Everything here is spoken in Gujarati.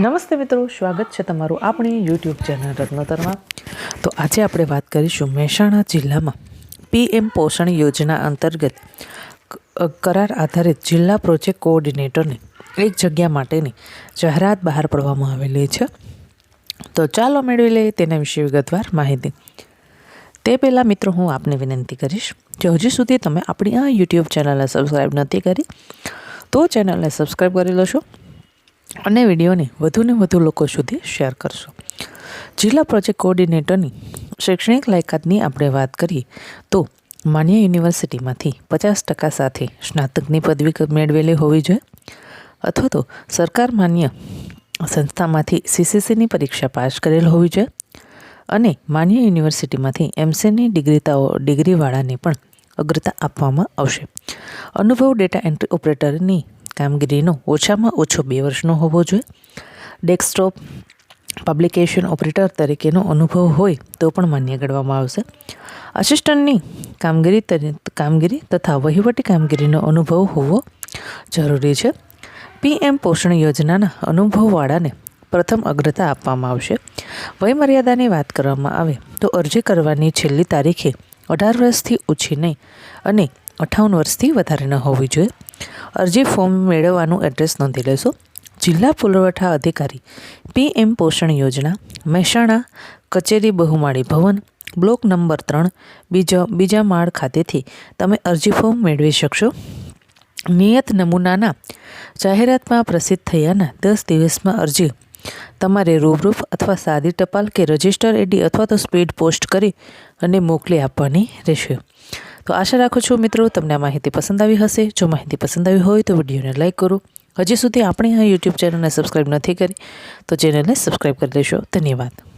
નમસ્તે મિત્રો, સ્વાગત છે તમારું આપણી યુટ્યુબ ચેનલ રત્નતરમાં. તો આજે આપણે વાત કરીશું મહેસાણા જિલ્લામાં પીએમ પોષણ યોજના અંતર્ગત કરાર આધારિત જિલ્લા પ્રોજેક્ટ કોઓર્ડિનેટરની એક જગ્યા માટેની જાહેરાત બહાર પાડવામાં આવેલી છે. તો ચાલો મેળવી લઈએ તેના વિશે વિગતવાર માહિતી. તે પહેલાં મિત્રો, હું આપને વિનંતી કરીશ જો હજી સુધી તમે આપણી આ યુટ્યુબ ચેનલને સબસ્ક્રાઈબ નથી કરી, તો ચેનલને સબસ્ક્રાઈબ કરી લો છો અને વિડીયોને વધુને વધુ લોકો સુધી શેર કરશો. જિલ્લા પ્રોજેક્ટ કોઓર્ડિનેટરની શૈક્ષણિક લાયકાતની આપણે વાત કરીએ તો માન્ય યુનિવર્સિટીમાંથી પચાસ ટકા સાથે સ્નાતકની પદવી મેળવેલી હોવી જોઈએ અથવા તો સરકાર માન્ય સંસ્થામાંથી સીસીસીની પરીક્ષા પાસ કરેલ હોવી જોઈએ અને માન્ય યુનિવર્સિટીમાંથી એમસીની ડિગ્રીતાઓ ડિગ્રીવાળાને પણ અગ્રતા આપવામાં આવશે. અનુભવ ડેટા એન્ટ્રી ઓપરેટરની કામગીરીનો ઓછામાં ઓછો બે વર્ષનો હોવો જોઈએ. ડેસ્કટોપ પબ્લિકેશન ઓપરેટર તરીકેનો અનુભવ હોય તો પણ માન્ય ગણવામાં આવશે. આસિસ્ટન્ટની કામગીરી કામગીરી તથા વહીવટી કામગીરીનો અનુભવ હોવો જરૂરી છે. પીએમ પોષણ યોજનાના અનુભવવાળાને પ્રથમ અગ્રતા આપવામાં આવશે. વયમર્યાદાની વાત કરવામાં આવે તો અરજી કરવાની છેલ્લી તારીખે અઢાર વર્ષથી ઓછી નહીં અને અઠાવન વર્ષથી વધારે ન હોવી જોઈએ. અરજી ફોર્મ મેળવવાનું એડ્રેસ નોંધી લેશો. જિલ્લા પુરવઠા અધિકારી પીએમ પોષણ યોજના, મહેસાણા કચેરી બહુમાળી ભવન, બ્લોક નંબર ત્રણ, બીજા બીજા માળ ખાતેથી તમે અરજી ફોર્મ મેળવી શકશો. નિયત નમૂનાના જાહેરાતમાં પ્રસિદ્ધ થયાના દસ દિવસમાં અરજી તમારે રૂબરૂપ અથવા સાદી ટપાલ કે રજિસ્ટર એડી અથવા તો સ્પીડ પોસ્ટ કરી અને મોકલી આપવાની રહેશે. તો આશા રાખું છું મિત્રો, તમને આ માહિતી પસંદ આવી હશે. જો માહિતી પસંદ આવી હોય તો વિડીયોને લાઇક કરો. હજી સુધી આપણે આ યુટ્યુબ ચેનલને સબસ્ક્રાઈબ નથી કરી, તો ચેનલને સબસ્ક્રાઈબ કરી લેશો. ધન્યવાદ.